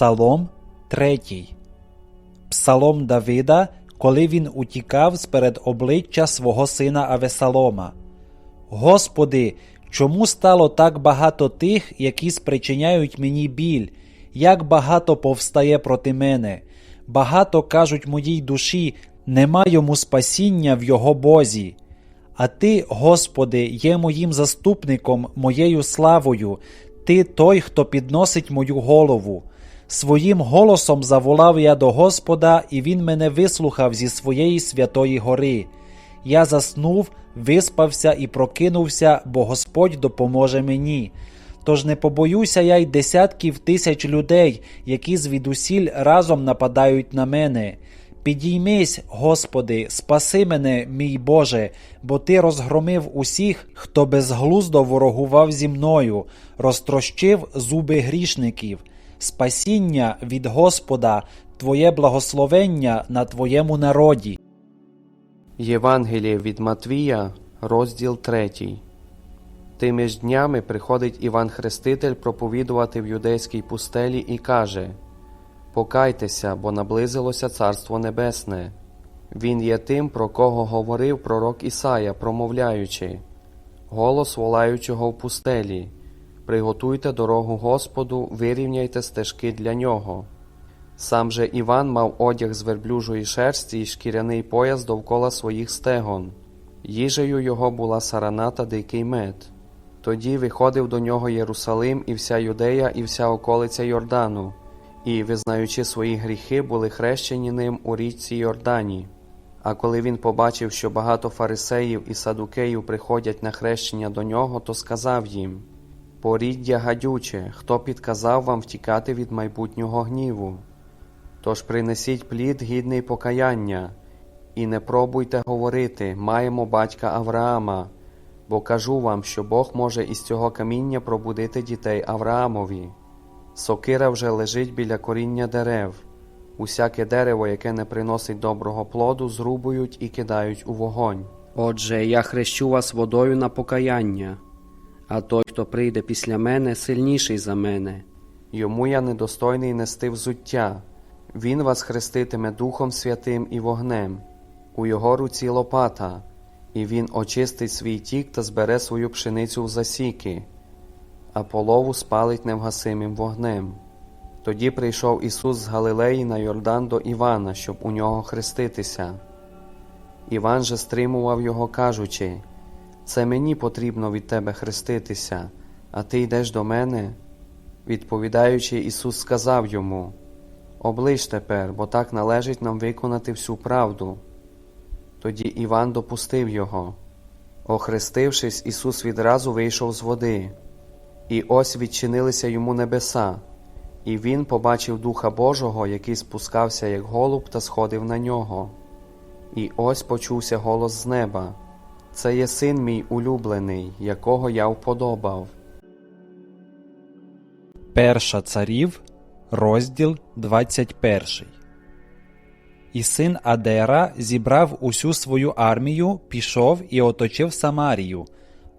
Псалом 3. Псалом Давида, коли він утікав з перед обличчя свого сина Авесалома. Господи, чому стало так багато тих, які спричиняють мені біль, як багато повстає проти мене? Багато кажуть моїй душі, нема йому спасіння в його Бозі. А ти, Господи, є моїм заступником, моєю славою, ти той, хто підносить мою голову. Своїм голосом заволав я до Господа, і він мене вислухав зі своєї святої гори. Я заснув, виспався і прокинувся, бо Господь допоможе мені. Тож не побоюся я й десятків тисяч людей, які звідусіль разом нападають на мене. Підіймись, Господи, спаси мене, мій Боже, бо Ти розгромив усіх, хто безглуздо ворогував зі мною, розтрощив зуби грішників. Спасіння від Господа, Твоє благословення на Твоєму народі. Євангеліє від Матвія, розділ 3. Тими ж днями приходить Іван Хреститель проповідувати в юдейській пустелі і каже: Покайтеся, бо наблизилося Царство Небесне. Він є тим, про кого говорив пророк Ісая, промовляючи, голос волаючого в пустелі. Приготуйте дорогу Господу, вирівняйте стежки для нього. Сам же Іван мав одяг з верблюжої шерсті і шкіряний пояс довкола своїх стегон. Їжею його була сарана та дикий мед. Тоді виходив до нього Єрусалим і вся Юдея, і вся околиця Йордану, і, визнаючи свої гріхи, були хрещені ним у річці Йордані. А коли він побачив, що багато фарисеїв і садукеїв приходять на хрещення до нього, то сказав їм: Поріддя гадюче, хто підказав вам втікати від майбутнього гніву? Тож принесіть плід гідний покаяння, і не пробуйте говорити, маємо батька Авраама, бо кажу вам, що Бог може із цього каміння пробудити дітей Авраамові. Сокира вже лежить біля коріння дерев. Усяке дерево, яке не приносить доброго плоду, зрубують і кидають у вогонь. Отже, я хрещу вас водою на покаяння, а той, хто прийде після мене, сильніший за мене. Йому я недостойний нести взуття. Він вас хреститиме Духом Святим і вогнем, у його руці лопата, і він очистить свій тік та збере свою пшеницю в засіки, а полову спалить невгасимим вогнем. Тоді прийшов Ісус з Галилеї на Йордан до Івана, щоб у нього хреститися. Іван же стримував його, кажучи: Це мені потрібно від тебе хреститися, а ти йдеш до мене. Відповідаючи, Ісус сказав йому: Оближ тепер, бо так належить нам виконати всю правду. Тоді Іван допустив його. Охрестившись, Ісус відразу вийшов з води, і ось відчинилися йому небеса, і він побачив Духа Божого, який спускався, як голуб, та сходив на нього. І ось почувся голос з неба: Це є син мій улюблений, якого я вподобав. Перша царів, розділ 21. І син Адера зібрав усю свою армію, пішов і оточив Самарію,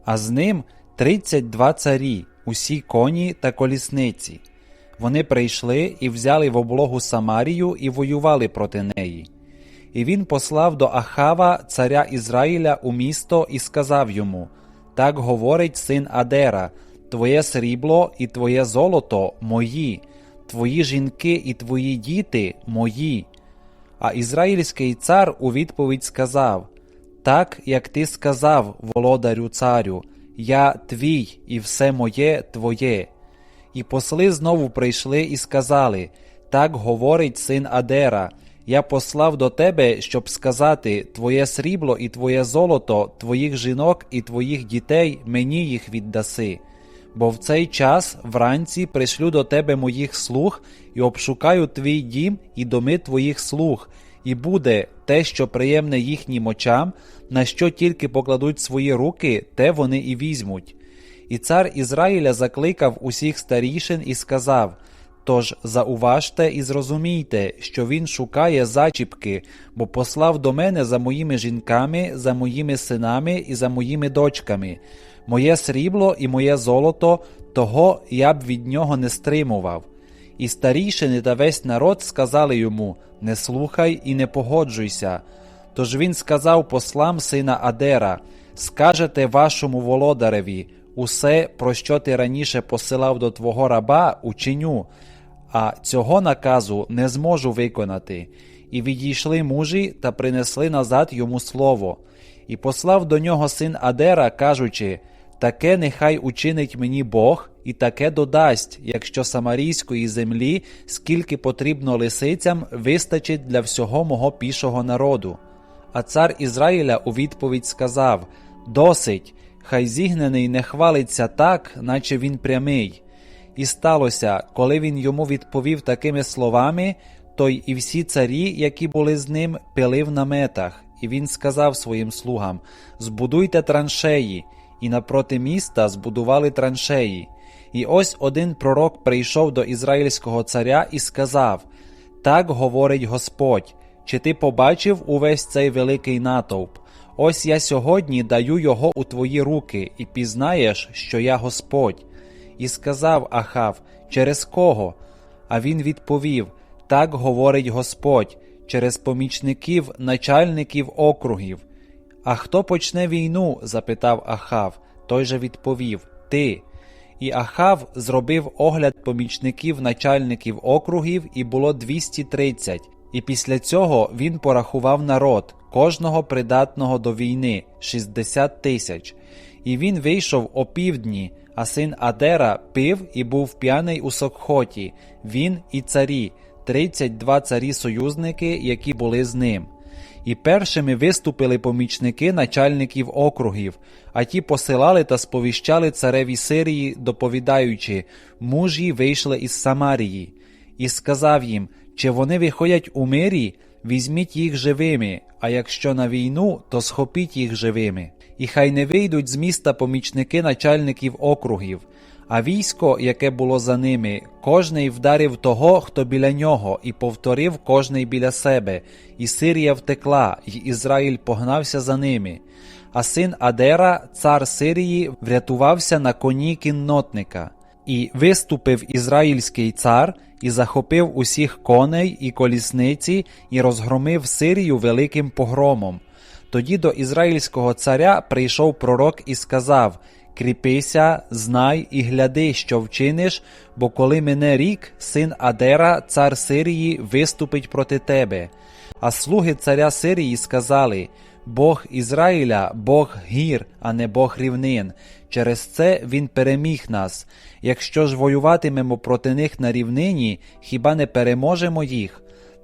а з ним 32 царі, усі коні та колісниці. Вони прийшли і взяли в облогу Самарію і воювали проти неї. І він послав до Ахава, царя Ізраїля, у місто і сказав йому: Так говорить син Адера, твоє срібло і твоє золото мої, твої жінки і твої діти мої. А ізраїльський цар у відповідь сказав: Так, як ти сказав, володарю царю, я твій, і все моє твоє. І посли знову прийшли і сказали: Так говорить син Адера. Я послав до тебе, щоб сказати: Твоє срібло і твоє золото, твоїх жінок і твоїх дітей мені їх віддаси. Бо в цей час вранці пришлю до тебе моїх слуг і обшукаю твій дім і доми твоїх слуг, і буде те, що приємне їхнім очам, на що тільки покладуть свої руки, те вони і візьмуть. І цар Ізраїля закликав усіх старішин і сказав: Тож зауважте і зрозумійте, що він шукає зачіпки, бо послав до мене за моїми жінками, за моїми синами і за моїми дочками. Моє срібло і моє золото, того я б від нього не стримував. І старійшини та весь народ сказали йому Не слухай і не погоджуйся. Тож він сказав послам сина Адера Скажете вашому володареві, усе, про що ти раніше посилав до твого раба, учиню, а цього наказу не зможу виконати. І відійшли мужі та принесли назад йому слово. І послав до нього син Адера, кажучи Таке нехай учинить мені Бог, і таке додасть, якщо самарійської землі, скільки потрібно лисицям, вистачить для всього мого пішого народу. А цар Ізраїля у відповідь сказав Досить, хай зігнений не хвалиться так, наче він прямий. І сталося, коли він йому відповів такими словами, той і всі царі, які були з ним, пили в наметах, і він сказав своїм слугам Збудуйте траншеї, і напроти міста збудували траншеї. І ось один пророк прийшов до ізраїльського царя і сказав Так говорить Господь, чи ти побачив увесь цей великий натовп? Ось я сьогодні даю його у твої руки, і пізнаєш, що я Господь. І сказав Ахав, через кого? А він відповів: Так говорить Господь, через помічників, начальників округів. А хто почне війну? запитав Ахав. Той же відповів Ти. І Ахав зробив огляд помічників начальників округів, і було 230. І після цього він порахував народ, кожного придатного до війни 60 тисяч. І він вийшов о півдні, а син Адера пив і був п'яний у Сокхоті, він і царі, 32 царі-союзники, які були з ним. І першими виступили помічники начальників округів, а ті посилали та сповіщали цареві Сирії, доповідаючи мужі вийшли із Самарії, і сказав їм, чи вони виходять у мирі, візьміть їх живими, а якщо на війну, то схопіть їх живими. І хай не вийдуть з міста помічники начальників округів. А військо, яке було за ними, кожний вдарив того, хто біля нього, і повторив кожний біля себе, і Сирія втекла, і Ізраїль погнався за ними. А син Адера, цар Сирії, врятувався на коні кіннотника. І виступив ізраїльський цар, і захопив усіх коней і колісниці, і розгромив Сирію великим погромом. Тоді до ізраїльського царя прийшов пророк і сказав Кріпися, знай і гляди, що вчиниш, бо коли мине рік, син Адера, цар Сирії, виступить проти тебе. А слуги царя Сирії сказали Бог Ізраїля, Бог гір, а не Бог рівнин. Через це він переміг нас. Якщо ж воюватимемо проти них на рівнині, хіба не переможемо їх?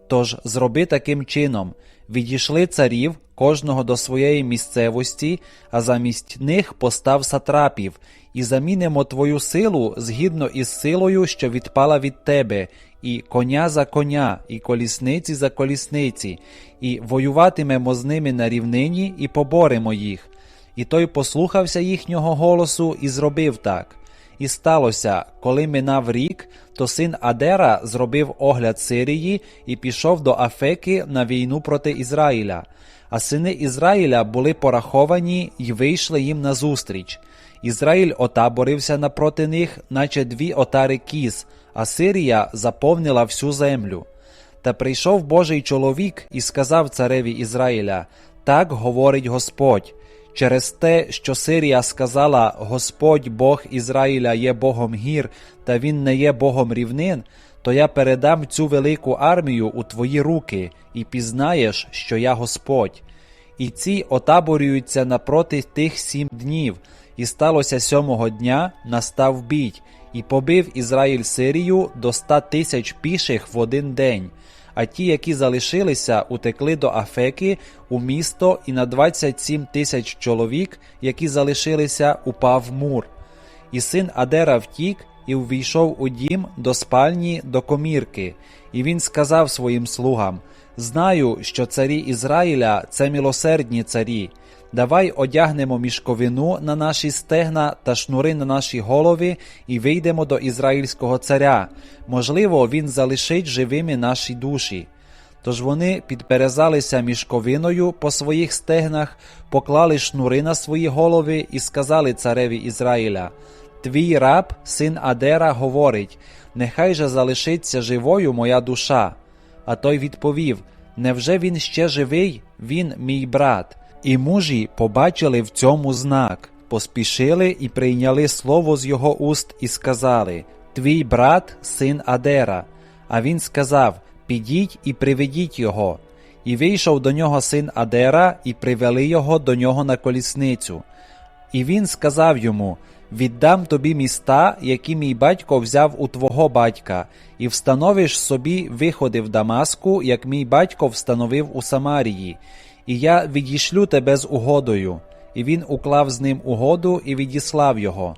Тож зроби таким чином відійшли царів, кожного до своєї місцевості, а замість них постав сатрапів, і замінимо твою силу згідно із силою, що відпала від тебе, і коня за коня, і колісниці за колісниці, і воюватимемо з ними на рівнині, і поборемо їх. І той послухався їхнього голосу і зробив так. І сталося, коли минав рік, то син Адера зробив огляд Сирії і пішов до Афеки на війну проти Ізраїля. А сини Ізраїля були пораховані й вийшли їм назустріч. Ізраїль отаборився напроти них, наче дві отари кіз, а Сирія заповнила всю землю. Та прийшов Божий чоловік і сказав цареві Ізраїля: Так говорить Господь. Через те, що Сирія сказала Господь Бог Ізраїля є Богом гір, та він не є Богом рівнин, то я передам цю велику армію у твої руки, і пізнаєш, що я Господь. І ці отаборюються напроти тих сім днів, і сталося сьомого дня настав бій, і побив Ізраїль Сирію до ста тисяч піших в один день а ті, які залишилися, утекли до Афеки у місто, і на 27 тисяч чоловік, які залишилися, упав мур. І син Адера втік і увійшов у дім до спальні до комірки, і він сказав своїм слугам: Знаю, що царі Ізраїля це милосердні царі. Давай одягнемо мішковину на наші стегна та шнури на наші голови і вийдемо до ізраїльського царя. Можливо, він залишить живими наші душі. Тож вони підперезалися мішковиною по своїх стегнах, поклали шнури на свої голови і сказали цареві Ізраїля: Твій раб, син Адера, говорить: нехай же залишиться живою моя душа. А той відповів: Невже він ще живий? Він мій брат. І мужі побачили в цьому знак, поспішили і прийняли слово з його уст і сказали: Твій брат, син Адера. А він сказав: Підіть і приведіть його. І вийшов до нього син Адера, і привели його до нього на колісницю. І він сказав йому: Віддам тобі міста, які мій батько взяв у твого батька, і встановиш собі виходи в Дамаску, як мій батько встановив у Самарії, і я відійшлю тебе з угодою. І він уклав з ним угоду і відіслав його.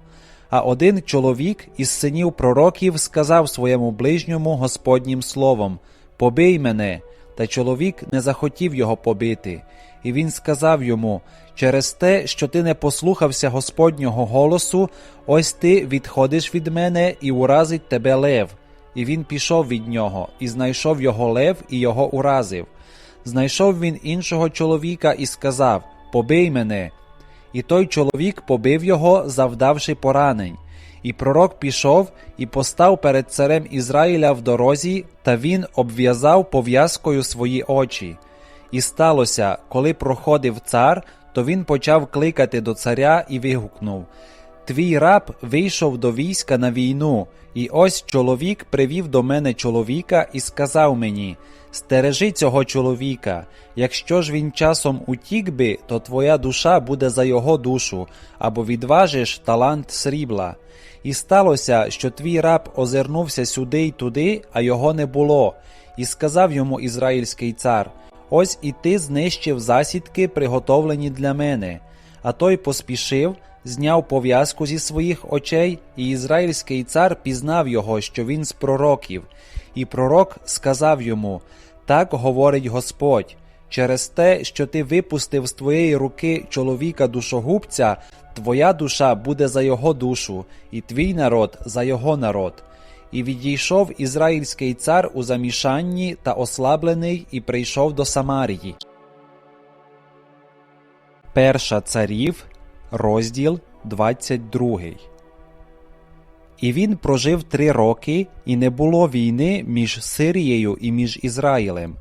А один чоловік із синів пророків сказав своєму ближньому Господнім словом: Побий мене. Та чоловік не захотів його побити. І він сказав йому: Через те, що ти не послухався Господнього голосу, ось ти відходиш від мене і уразить тебе лев. І він пішов від нього, і знайшов його лев, і його уразив. Знайшов він іншого чоловіка і сказав: Побий мене. І той чоловік побив його, завдавши поранень. І пророк пішов і постав перед царем Ізраїля в дорозі, та він обв'язав пов'язкою свої очі. І сталося, коли проходив цар, то він почав кликати до царя і вигукнув: Твій раб вийшов до війська на війну, і ось чоловік привів до мене чоловіка і сказав мені: Стережи цього чоловіка, якщо ж він часом утік би, то твоя душа буде за його душу, або відважиш талант срібла. І сталося, що твій раб озирнувся сюди й туди, а його не було. І сказав йому ізраїльський цар: Ось і ти знищив засідки, приготовлені для мене. А той поспішив, зняв пов'язку зі своїх очей, і ізраїльський цар пізнав його, що він з пророків. І пророк сказав йому: Так говорить Господь. Через те, що ти випустив з твоєї руки чоловіка душогубця, твоя душа буде за його душу, і твій народ за його народ. І відійшов ізраїльський цар у замішанні та ослаблений, і прийшов до Самарії. Перша царів, розділ 22. І він прожив три роки, і не було війни між Сирією і між Ізраїлем.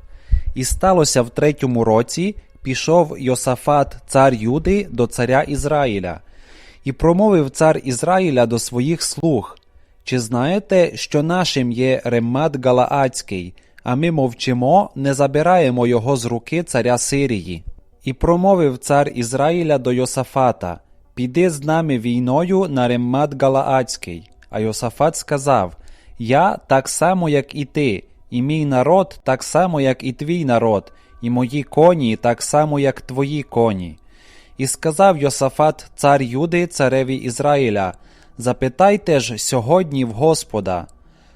І сталося в третьому році, пішов Йосафат, цар Юди, до царя Ізраїля, і промовив цар Ізраїля до своїх слуг. Чи знаєте, що нашим є Реммат Галаацький, а ми мовчимо, не забираємо його з руки царя Сирії? І промовив цар Ізраїля до Йосафата: Піди з нами війною на Реммат Галаацький. А Йосафат сказав: Я так само, як і ти, і мій народ так само, як і твій народ, і мої коні так само, як твої коні. І сказав Йосафат, цар Юди, цареві Ізраїля: Запитайте ж сьогодні в Господа.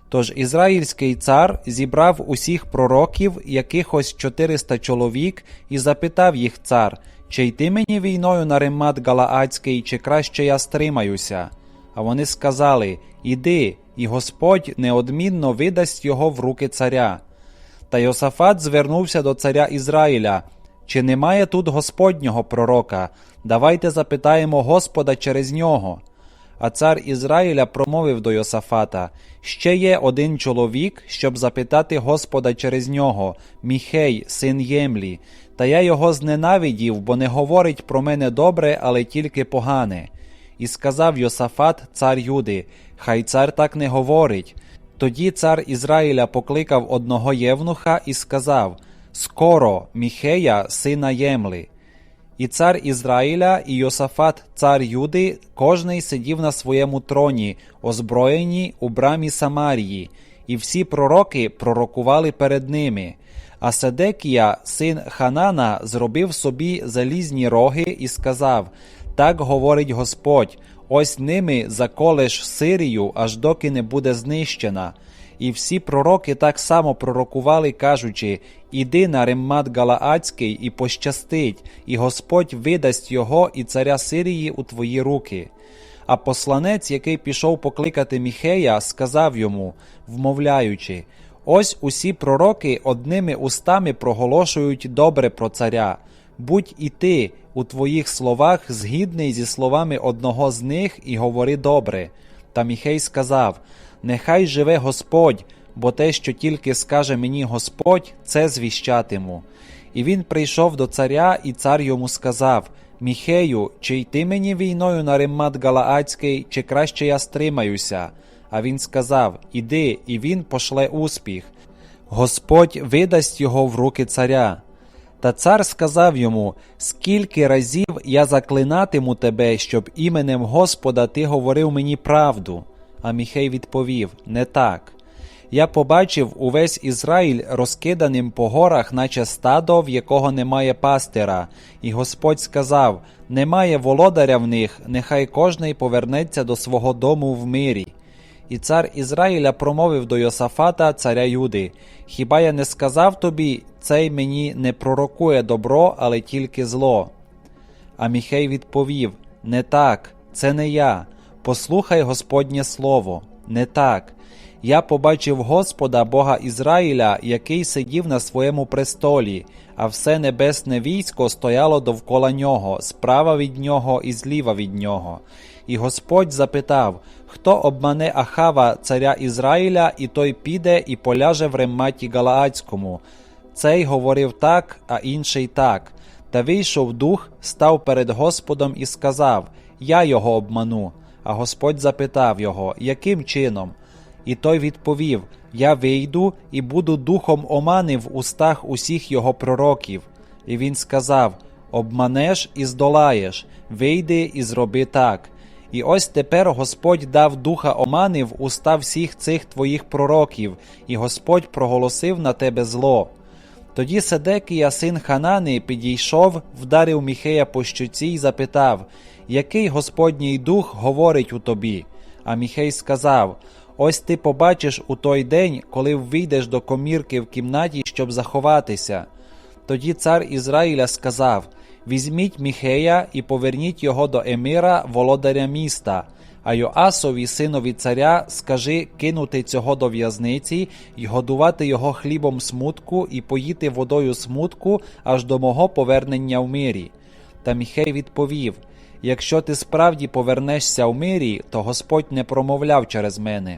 Тож ізраїльський цар зібрав усіх пророків, якихось 400 чоловік, і запитав їх цар, чи йти мені війною на Ремат Галаацький, чи краще я стримаюся. А вони сказали: Іди, і Господь неодмінно видасть його в руки царя. Та Йосафат звернувся до царя Ізраїля. Чи немає тут Господнього пророка? Давайте запитаємо Господа через нього. А цар Ізраїля промовив до Йосафата: Ще є один чоловік, щоб запитати Господа через нього, Міхей, син Ємлі, та я його зненавидів, бо не говорить про мене добре, але тільки погане. І сказав Йосафат, цар Юди, хай цар так не говорить. Тоді цар Ізраїля покликав одного євнуха і сказав: Скоро, Міхея, сина Ємли. І цар Ізраїля, і Йосафат, цар Юди, кожний сидів на своєму троні, озброєні у брамі Самарії, і всі пророки пророкували перед ними. А Седекія, син Ханана, зробив собі залізні роги і сказав: Так говорить Господь: ось ними заколеш Сирію, аж доки не буде знищена. І всі пророки так само пророкували, кажучи: Іди на Реммат Галаацький і пощастить, і Господь видасть його і царя Сирії у твої руки. А посланець, який пішов покликати Міхея, сказав йому, вмовляючи: Ось усі пророки одними устами проголошують добре про царя. Будь і ти у твоїх словах згідний зі словами одного з них і говори добре. Та Міхей сказав: Нехай живе Господь, бо те, що тільки скаже мені Господь, це звіщатиму. І він прийшов до царя, і цар йому сказав: Міхею, чи йти мені війною на Риммат Галаацький, чи краще я стримаюся? А він сказав: Іди, і він пошле успіх. Господь видасть його в руки царя. Та цар сказав йому: Скільки разів я заклинатиму тебе, щоб іменем Господа ти говорив мені правду. А Міхей відповів: Не так. Я побачив увесь Ізраїль розкиданим по горах, наче стадо, в якого немає пастира. І Господь сказав: Немає володаря в них, нехай кожний повернеться до свого дому в мирі. І цар Ізраїля промовив до Йосафата, царя Юди: Хіба я не сказав тобі, цей мені не пророкує добро, але тільки зло? А Міхей відповів: Не так, це не я. Послухай Господнє слово, не так. Я побачив Господа, Бога Ізраїля, який сидів на своєму престолі, а все небесне військо стояло довкола нього, справа від нього і зліва від нього. І Господь запитав: Хто обмане Ахава, царя Ізраїля, і той піде і поляже в Ремматі Галаацькому? Цей говорив так, а інший так. Та вийшов дух, став перед Господом і сказав: Я його обману. А Господь запитав його, яким чином? І той відповів: Я вийду і буду духом омани в устах усіх його пророків. І він сказав: Обманеш і здолаєш, вийди і зроби так. І ось тепер Господь дав духа омани в уста всіх цих твоїх пророків, і Господь проголосив на тебе зло. Тоді Седекія, син Ханани, підійшов, вдарив Міхея по щуці й запитав, який Господній дух говорить у тобі? А Міхей сказав: Ось ти побачиш у той день, коли ввійдеш до комірки в кімнаті, щоб заховатися. Тоді цар Ізраїля сказав: Візьміть Міхея і поверніть його до Емира, володаря міста. А Йоасові, синові царя, скажи кинути цього до в'язниці й годувати його хлібом смутку і поїти водою смутку аж до мого повернення в мирі. Та Міхей відповів: Якщо ти справді повернешся в мирі, то Господь не промовляв через мене.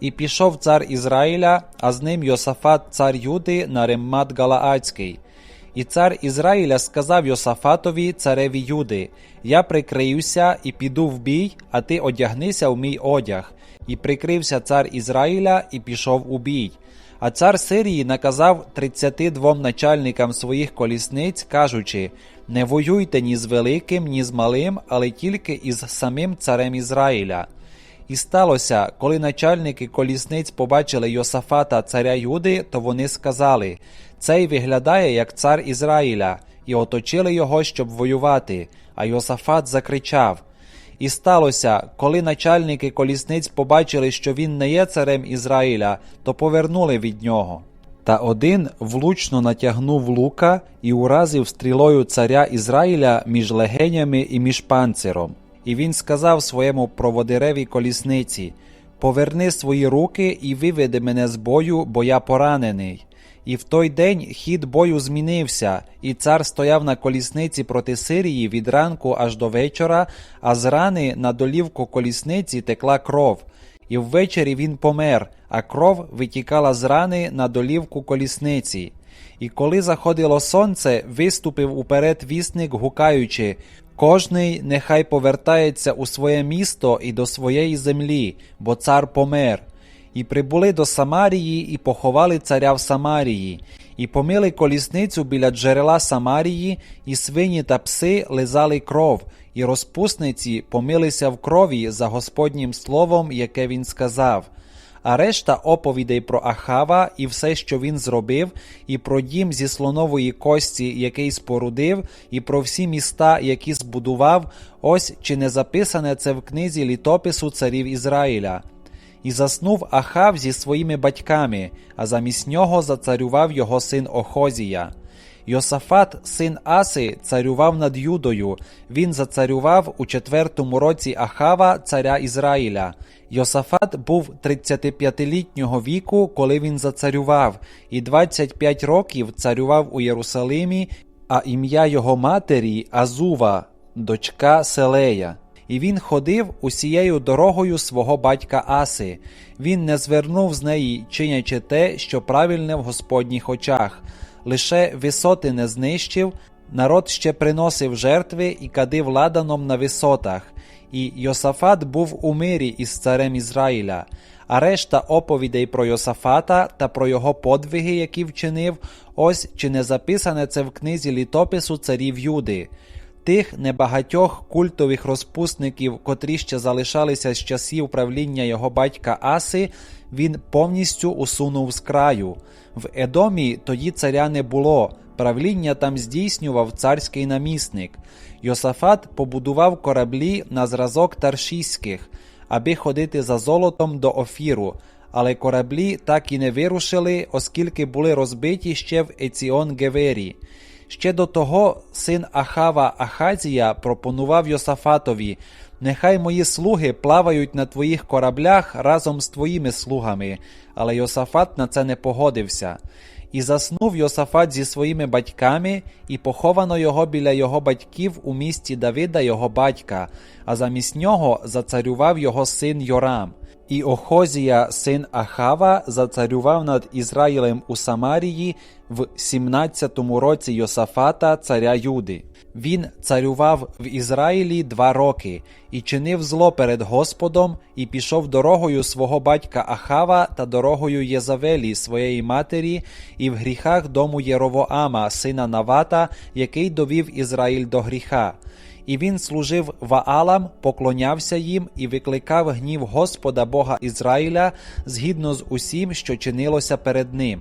І пішов цар Ізраїля, а з ним Йосафат, цар Юди, на Реммат Галаацький. І цар Ізраїля сказав Йосафатові, цареві Юди: Я прикриюся і піду в бій, а ти одягнися в мій одяг. І прикрився цар Ізраїля і пішов у бій. А цар Сирії наказав 32 начальникам своїх колісниць, кажучи: Не воюйте ні з великим, ні з малим, але тільки із самим царем Ізраїля. І сталося, коли начальники колісниць побачили Йосафата, царя Юди, то вони сказали: Цей виглядає як цар Ізраїля, і оточили його, щоб воювати. А Йосафат закричав. І сталося, коли начальники колісниць побачили, що він не є царем Ізраїля, то повернули від нього. Та один влучно натягнув лука і уразив стрілою царя Ізраїля між легенями і між панциром. І він сказав своєму проводиреві колісниці: Поверни свої руки і виведи мене з бою, бо я поранений. І в той день хід бою змінився, і цар стояв на колісниці проти Сирії від ранку аж до вечора, а з рани на долівку колісниці текла кров. І ввечері він помер, а кров витікала з рани на долівку колісниці. І коли заходило сонце, виступив уперед вісник, гукаючи Кожний нехай повертається у своє місто і до своєї землі, бо цар помер. І прибули до Самарії, і поховали царя в Самарії, і помили колісницю біля джерела Самарії, і свині та пси лизали кров, і розпусниці помилися в крові за Господнім словом, яке він сказав. А решта оповідей про Ахава і все, що він зробив, і про дім зі слонової кості, який спорудив, і про всі міста, які збудував, ось чи не записане це в книзі літопису царів Ізраїля. І заснув Ахав зі своїми батьками, а замість нього зацарював його син Охозія. Йосафат, син Аси, царював над Юдою. Він зацарював у четвертому році Ахава, царя Ізраїля. Йосафат був 35-літнього віку, коли він зацарював, і 25 років царював у Єрусалимі, а ім'я його матері Азува, дочка Селея. І він ходив усією дорогою свого батька Аси. Він не звернув з неї, чинячи те, що правильне в Господніх очах, лише висоти не знищив, народ ще приносив жертви і кадив ладаном на висотах. І Йосафат був у мирі із царем Ізраїля. А решта оповідей про Йосафата та про його подвиги, які вчинив, ось чи не записане це в книзі літопису царів Юди. Тих небагатьох культових розпусників, котрі ще залишалися з часів правління його батька Аси, він повністю усунув з краю. В Едомі тоді царя не було, правління там здійснював царський намісник. Йосафат побудував кораблі на зразок таршійських, аби ходити за золотом до Офіру, але кораблі так і не вирушили, оскільки були розбиті ще в Еціон Гевері. Ще до того син Ахава Ахазія пропонував Йосафатові: Нехай мої слуги плавають на твоїх кораблях разом з твоїми слугами. Але Йосафат на це не погодився. І заснув Йосафат зі своїми батьками, і поховано його біля його батьків у місті Давида, його батька, а замість нього зацарював його син Йорам. І Охозія, син Ахава, зацарював над Ізраїлем у Самарії в 17-му році Йосафата, царя Юди. Він царював в Ізраїлі два роки і чинив зло перед Господом, і пішов дорогою свого батька Ахава та дорогою Єзавелі, своєї матері, і в гріхах дому Єровоама, сина Навата, який довів Ізраїль до гріха. І він служив Ваалам, поклонявся їм і викликав гнів Господа Бога Ізраїля згідно з усім, що чинилося перед ним.